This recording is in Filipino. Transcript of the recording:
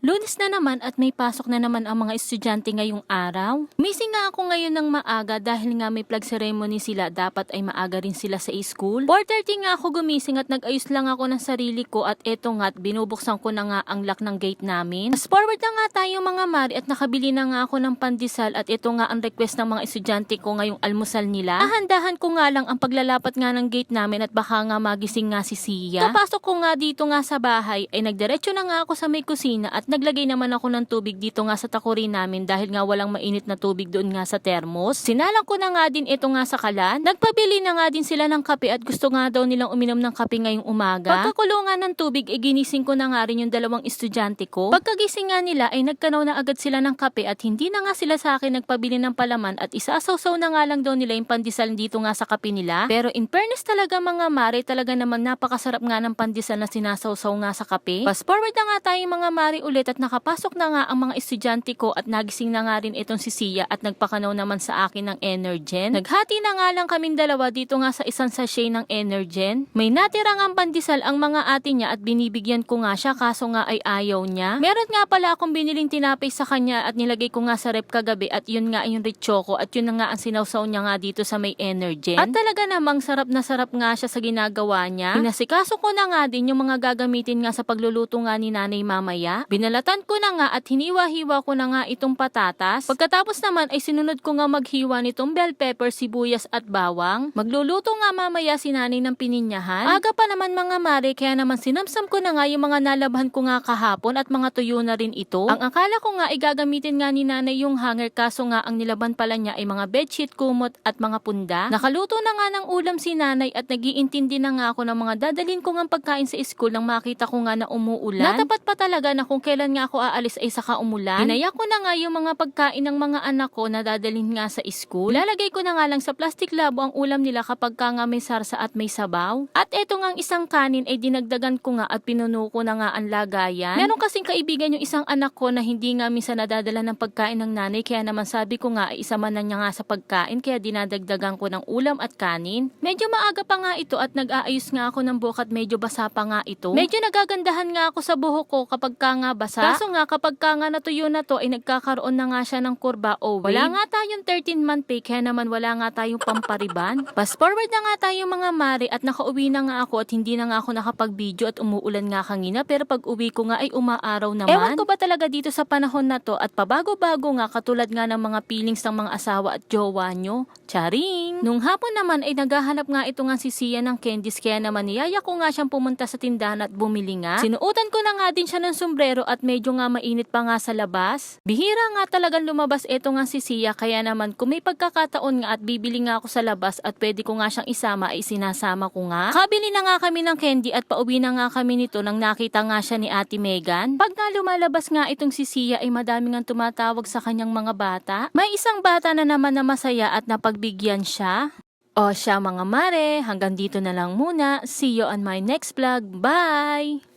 Lunes na naman at may pasok na naman ang mga estudyante ngayong araw. Missing nga ako ngayon ng maaga dahil nga may flag ceremony sila dapat ay maaga rin sila sa school. 4.30 nga ako gumising at nag-ayos lang ako ng sarili ko at eto nga at binubuksan ko na nga ang lock ng gate namin. Fast forward na nga tayo mga mari at nakabili na nga ako ng pandesal at ito nga ang request ng mga estudyante ko ngayong almusal nila. Ahandahan ko nga lang ang paglalapat nga ng gate namin at baka nga magising nga si Sia. Kapasok ko nga dito nga sa bahay ay nagdiretso na nga ako sa may kusina at naglagay naman ako ng tubig dito nga sa takurin namin dahil nga walang mainit na tubig doon nga sa thermos. Sinalang ko na nga din ito nga sa kalan. Nagpabili na nga din sila ng kape at gusto nga daw nilang uminom ng kape ngayong umaga. Pagkakulungan ng tubig ay ginising ko na nga rin yung dalawang estudyante ko. Pagkagising nga nila ay nagkanaw na agad sila ng kape at hindi na nga sila sa akin nagpabili ng palaman at isasawsaw na nga lang daw nila yung pandesal dito nga sa kape nila. Pero in fairness talaga mga mare, talaga naman napakasarap nga ng pandesal na sinasawsaw nga sa kape. Fast forward na nga tayo mga mare ulit at nakapasok na nga ang mga estudyante ko at nagising na nga rin itong si Sia at nagpakanaw naman sa akin ng Energen. Naghati na nga lang kaming dalawa dito nga sa isang sachet ng Energen. May natira nga pandesal ang mga ate niya at binibigyan ko nga siya kaso nga ay ayaw niya. Meron nga pala akong biniling tinapay sa kanya at nilagay ko nga sa rep kagabi at yun nga yung rechoko at yun na nga ang sinawsaw niya nga dito sa may Energen. At talaga namang sarap na sarap nga siya sa ginagawa niya. Pinasikaso ko na nga din yung mga gagamitin nga sa pagluluto nga ni nanay mamaya. Binalatan ko na nga at hiniwa-hiwa ko na nga itong patatas. Pagkatapos naman ay sinunod ko nga maghiwa nitong bell pepper, sibuyas at bawang. Magluluto nga mamaya si nanay ng pininyahan. Aga pa naman mga mare kaya naman sinamsam ko na nga yung mga nalabhan ko nga kahapon at mga tuyo na rin ito. Ang akala ko nga ay gagamitin nga ni nanay yung hanger kaso nga ang nilaban pala niya ay mga bedsheet, kumot at mga punda. Nakaluto na nga ng ulam si nanay at nagiintindi na nga ako ng mga dadalhin ko nga pagkain sa school nang makita ko nga na umuulan. Natapat pa talaga na kung kailan nga ako aalis ay saka umulan. Hinaya ko na nga yung mga pagkain ng mga anak ko na dadalhin nga sa school. Lalagay ko na nga lang sa plastic labo ang ulam nila kapag ka nga may sarsa at may sabaw. At eto nga ang isang kanin ay dinagdagan ko nga at pinuno ko na nga ang lagayan. Meron kasing kaibigan yung isang anak ko na hindi nga minsan nadadala ng pagkain ng nanay kaya naman sabi ko nga ay isa man na niya nga sa pagkain kaya dinadagdagan ko ng ulam at kanin. Medyo maaga pa nga ito at nag-aayos nga ako ng buhok at medyo basa pa nga ito. Medyo nagagandahan nga ako sa buhok ko kapag ka nga basa. Kaso nga kapag ka nga natuyo na to ay nagkakaroon na nga siya ng kurba o wave. Wala nga tayong 13 month pay kaya naman wala nga tayong pampariban. Fast forward na nga tayo mga mare at nakauwi na nga ako at hindi na nga ako nakapag-video at umuulan nga kanina pero pag uwi ko nga ay umaaraw naman. Ewan ko ba talaga dito sa panahon na to at pabago-bago nga katulad nga ng mga feelings ng mga asawa at jowa nyo. Charing! Nung hapon naman ay naghahanap nga ito nga si Sia ng candies kaya naman niyaya ko nga siyang pumunta sa tindahan at bumili nga. Sinuotan ko na nga din siya ng sombrero at medyo nga mainit pa nga sa labas. Bihira nga talagang lumabas ito nga si Sia kaya naman kung may pagkakataon nga at bibili nga ako sa labas at pwede ko nga siyang isama ay sinasama ko nga. Kabili na nga kami ng candy at pauwi na nga kami nito nang nakita nga siya ni Ate Megan. Pag nga lumalabas nga itong si Sia ay madami nga tumatawag sa kanyang mga bata. May isang bata na naman na masaya at napagbigyan siya. O siya mga mare, hanggang dito na lang muna. See you on my next vlog. Bye!